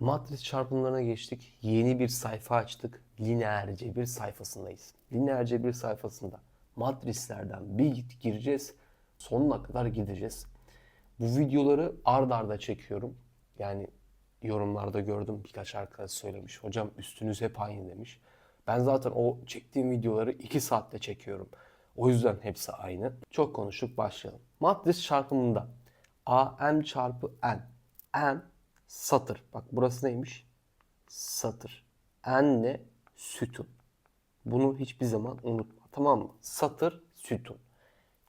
Matris çarpımlarına geçtik. Yeni bir sayfa açtık. Lineer cebir sayfasındayız. Lineer cebir sayfasında matrislerden bir git gireceğiz. Sonuna kadar gideceğiz. Bu videoları ard arda çekiyorum. Yani yorumlarda gördüm birkaç arkadaş söylemiş. Hocam üstünüz hep aynı demiş. Ben zaten o çektiğim videoları 2 saatte çekiyorum. O yüzden hepsi aynı. Çok konuştuk başlayalım. Matris çarpımında a m çarpı n. n satır. Bak burası neymiş? Satır. N ne? Sütun. Bunu hiçbir zaman unutma. Tamam mı? Satır, sütun.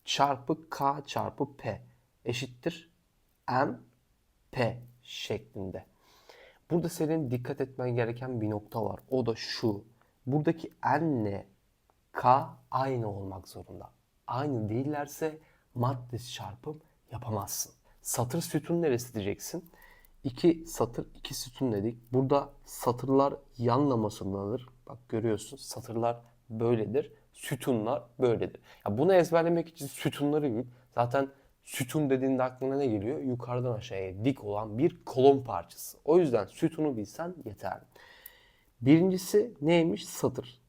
Çarpı k çarpı p eşittir m p şeklinde. Burada senin dikkat etmen gereken bir nokta var. O da şu. Buradaki n ile k aynı olmak zorunda. Aynı değillerse matris çarpım yapamazsın. Satır sütun neresi diyeceksin? İki satır, iki sütun dedik. Burada satırlar yanlamasındadır. Bak görüyorsun satırlar böyledir. Sütunlar böyledir. Ya bunu ezberlemek için sütunları bil. Zaten sütun dediğinde aklına ne geliyor? Yukarıdan aşağıya dik olan bir kolon parçası. O yüzden sütunu bilsen yeterli. Birincisi neymiş? Satır.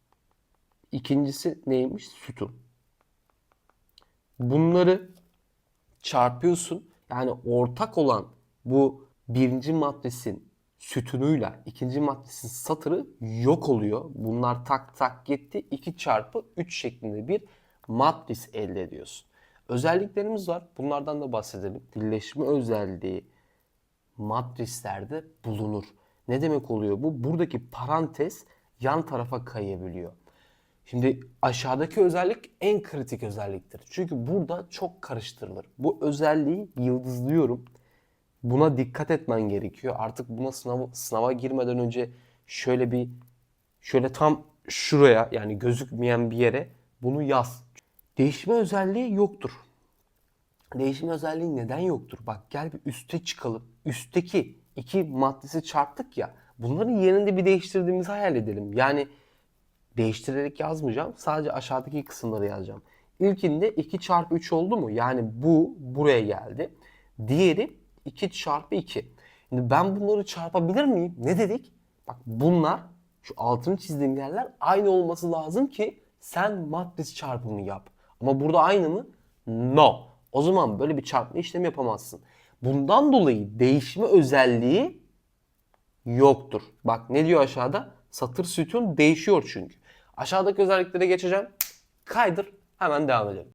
İkincisi neymiş? Sütun. Bunları çarpıyorsun. Yani ortak olan bu birinci matrisin sütunuyla ikinci matrisin satırı yok oluyor. Bunlar tak tak gitti. 2 çarpı 3 şeklinde bir matris elde ediyorsun. Özelliklerimiz var. Bunlardan da bahsedelim. Birleşme özelliği matrislerde bulunur. Ne demek oluyor bu? Buradaki parantez yan tarafa kayabiliyor. Şimdi aşağıdaki özellik en kritik özelliktir. Çünkü burada çok karıştırılır. Bu özelliği yıldızlıyorum. Buna dikkat etmen gerekiyor. Artık buna sınava, sınava girmeden önce şöyle bir şöyle tam şuraya yani gözükmeyen bir yere bunu yaz. Değişme özelliği yoktur. Değişme özelliği neden yoktur? Bak gel bir üste çıkalım. Üstteki iki maddesi çarptık ya. Bunların yerinde bir değiştirdiğimizi hayal edelim. Yani değiştirerek yazmayacağım. Sadece aşağıdaki kısımları yazacağım. İlkinde 2 çarpı 3 oldu mu? Yani bu buraya geldi. Diğeri 2 çarpı 2. Şimdi ben bunları çarpabilir miyim? Ne dedik? Bak bunlar şu altını çizdiğim yerler aynı olması lazım ki sen matris çarpımı yap. Ama burada aynı mı? No. O zaman böyle bir çarpma işlemi yapamazsın. Bundan dolayı değişme özelliği yoktur. Bak ne diyor aşağıda? Satır sütun değişiyor çünkü. Aşağıdaki özelliklere geçeceğim. Kaydır. Hemen devam edelim.